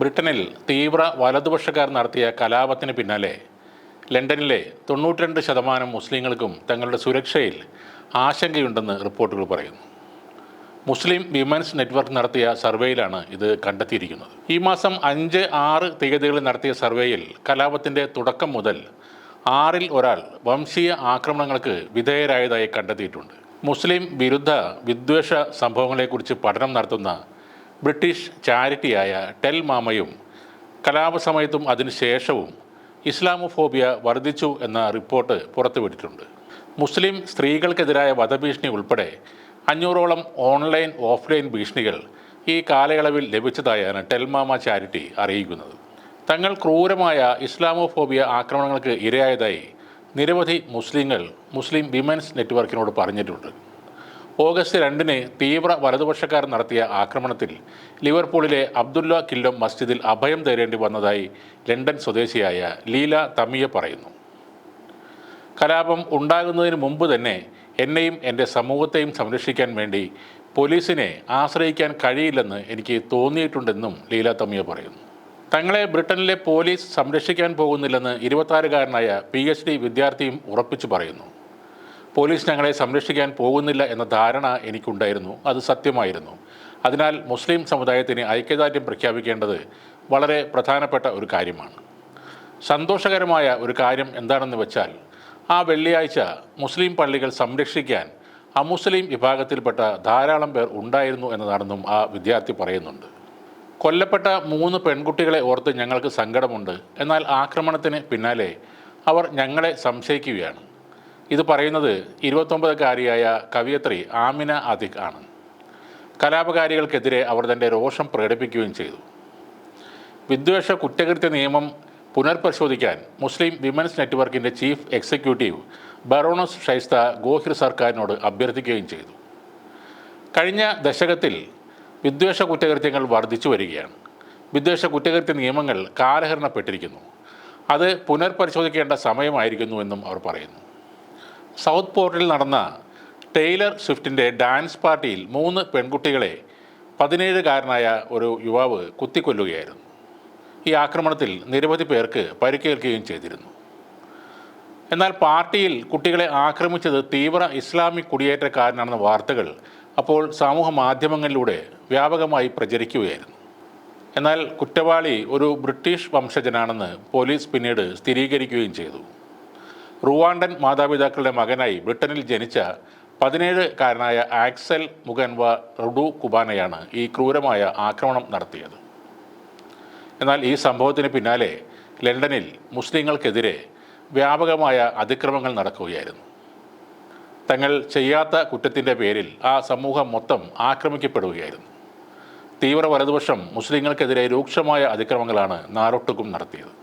ബ്രിട്ടനിൽ തീവ്ര വലതുപക്ഷക്കാർ നടത്തിയ കലാപത്തിന് പിന്നാലെ ലണ്ടനിലെ തൊണ്ണൂറ്റിരണ്ട് ശതമാനം മുസ്ലിങ്ങൾക്കും തങ്ങളുടെ സുരക്ഷയിൽ ആശങ്കയുണ്ടെന്ന് റിപ്പോർട്ടുകൾ പറയുന്നു. മുസ്ലിം വിമൻസ് നെറ്റ്വർക്ക് നടത്തിയ സർവേയിലാണ് ഇത് കണ്ടെത്തിയിരിക്കുന്നത്. ഈ മാസം അഞ്ച് ആറ് തീയതികളിൽ നടത്തിയ സർവേയിൽ കലാപത്തിന്റെ തുടക്കം മുതൽ ആറിൽ ഒരാൾ വംശീയ ആക്രമണങ്ങൾക്ക് വിധേയരായതായി കണ്ടെത്തിയിട്ടുണ്ട്. മുസ്ലിം വിരുദ്ധ വിദ്വേഷ സംഭവങ്ങളെക്കുറിച്ച് പഠനം നടത്തുന്ന ബ്രിട്ടീഷ് ചാരിറ്റിയായ ടെൽ മാമയും കലാപസമയത്തും അതിനുശേഷവും ഇസ്ലാമോഫോബിയ വർദ്ധിച്ചു എന്ന റിപ്പോർട്ട് പുറത്തുവിട്ടിട്ടുണ്ട്. മുസ്ലിം സ്ത്രീകൾക്കെതിരായ വധഭീഷണി ഉൾപ്പെടെ അഞ്ഞൂറോളം ഓൺലൈൻ ഓഫ്ലൈൻ ഭീഷണികൾ ഈ കാലയളവിൽ ലഭിച്ചതായാണ് ടെൽമാമ ചാരിറ്റി അറിയിക്കുന്നത്. തങ്ങൾ ക്രൂരമായ ഇസ്ലാമോഫോബിയ ആക്രമണങ്ങൾക്ക് ഇരയായതായി നിരവധി മുസ്ലിങ്ങൾ മുസ്ലിം വിമൻസ് നെറ്റ്വർക്കിനോട് പറഞ്ഞിട്ടുണ്ട്. ഓഗസ്റ്റ് രണ്ടിന് തീവ്ര വലതുപക്ഷക്കാർ നടത്തിയ ആക്രമണത്തിൽ ലിവർപൂളിലെ അബ്ദുല്ല കില്ലം മസ്ജിദിൽ അഭയം തേടേണ്ടി വന്നതായി ലണ്ടൻ സ്വദേശിയായ ലീല തമിയ പറയുന്നു. കലാപം ഉണ്ടാകുന്നതിന് മുമ്പ് തന്നെ എന്നെയും എന്റെ സമൂഹത്തെയും സംരക്ഷിക്കാൻ വേണ്ടി പോലീസിനെ ആശ്രയിക്കാൻ കഴിയില്ലെന്ന് എനിക്ക് തോന്നിയിട്ടുണ്ടെന്നും ലീല തമിയ പറയുന്നു. തങ്ങളെ ബ്രിട്ടനിലെ പോലീസ് സംരക്ഷിക്കാൻ പോകുന്നില്ലെന്ന് ഇരുപത്താറുകാരനായ പി എച്ച് ഡി വിദ്യാർത്ഥിയും ഉറപ്പിച്ചു പറയുന്നു. പോലീസ് ഞങ്ങളെ സംരക്ഷിക്കാൻ പോകുന്നില്ല എന്ന ധാരണ എനിക്കുണ്ടായിരുന്നു. അത് സത്യമായിരുന്നു. അതിനാൽ മുസ്ലിം സമുദായത്തിന് ഐക്യദാർഢ്യം പ്രഖ്യാപിക്കേണ്ടത് വളരെ പ്രധാനപ്പെട്ട ഒരു കാര്യമാണ്. സന്തോഷകരമായ ഒരു കാര്യം എന്താണെന്ന് വെച്ചാൽ ആ വെള്ളിയാഴ്ച മുസ്ലിം പള്ളികൾ സംരക്ഷിക്കാൻ അമുസ്ലിം വിഭാഗത്തിൽപ്പെട്ട ധാരാളം പേർ ഉണ്ടായിരുന്നു എന്നതാണെന്നും ആ വിദ്യാർത്ഥി പറയുന്നുണ്ട്. കൊല്ലപ്പെട്ട മൂന്ന് പെൺകുട്ടികളെ ഓർത്ത് ഞങ്ങൾക്ക് സങ്കടമുണ്ട്. എന്നാൽ ആക്രമണത്തിന് പിന്നാലെ അവർ ഞങ്ങളെ സംശയിക്കുകയാണ്. ഇത് പറയുന്നത് ഇരുപത്തൊമ്പതുകാരിയായ കവിയത്രി ആമിന അതിഖ് ആണ്. കലാപകാരികൾക്കെതിരെ അവർ തന്റെ രോഷം പ്രകടിപ്പിക്കുകയും ചെയ്തു. വിദ്വേഷ കുറ്റകൃത്യ നിയമം പുനർപരിശോധിക്കാൻ മുസ്ലിം വിമൻസ് നെറ്റ്വർക്കിന്റെ chief executive baroness Shaista Gohir സർക്കാരിനോട് അഭ്യർത്ഥിക്കുകയും ചെയ്തു. കഴിഞ്ഞ ദശകത്തിൽ വിദ്വേഷ കുറ്റകൃത്യങ്ങൾ വർദ്ധിച്ചു വരികയാണ്. വിദ്വേഷ കുറ്റകൃത്യ നിയമങ്ങൾ കാലഹരണപ്പെട്ടിരിക്കുന്നു. അത് പുനർപരിശോധിക്കേണ്ട സമയമായിരിക്കുന്നുവെന്നും അവർ പറയുന്നു. സൗത്ത് പോർട്ടിൽ നടന്ന ടൈലർ സ്വിഫ്റ്റിന്റെ ഡാൻസ് പാർട്ടിയിൽ മൂന്ന് പെൺകുട്ടികളെ പതിനേഴുകാരനായ ഒരു യുവാവ് കുത്തിക്കൊല്ലുകയായിരുന്നു. ഈ ആക്രമണത്തിൽ നിരവധി പേർക്ക് പരിക്കേൽക്കുകയും ചെയ്തിരുന്നു. എന്നാൽ പാർട്ടിയിൽ കുട്ടികളെ ആക്രമിച്ചത് തീവ്ര ഇസ്ലാമിക് കുടിയേറ്റക്കാരനാണെന്ന വാർത്തകൾ അപ്പോൾ സമൂഹ മാധ്യമങ്ങളിലൂടെ വ്യാപകമായി പ്രചരിക്കുകയായിരുന്നു. എന്നാൽ കുറ്റവാളി ഒരു ബ്രിട്ടീഷ് വംശജനാണെന്ന് പോലീസ് പിന്നീട് സ്ഥിരീകരിക്കുകയും ചെയ്തു. റുവാണ്ടൻ മാതാപിതാക്കളുടെ മകനായി ബ്രിട്ടനിൽ ജനിച്ച പതിനേഴുകാരനായ ആക്സൽ മുഗൻവ റുഡു കുബാനയാണ് ഈ ക്രൂരമായ ആക്രമണം നടത്തിയത്. എന്നാൽ ഈ സംഭവത്തിന് പിന്നാലെ ലണ്ടനിൽ മുസ്ലിങ്ങൾക്കെതിരെ വ്യാപകമായ അതിക്രമങ്ങൾ നടക്കുകയായിരുന്നു. തങ്ങൾ ചെയ്യാത്ത കുറ്റത്തിന്റെ പേരിൽ ആ സമൂഹം മൊത്തം ആക്രമിക്കപ്പെടുകയായിരുന്നു. തീവ്ര വലതുപക്ഷം മുസ്ലിങ്ങൾക്കെതിരെ രൂക്ഷമായ അതിക്രമങ്ങളാണ് നാരൊട്ടുക്കും നടത്തിയത്.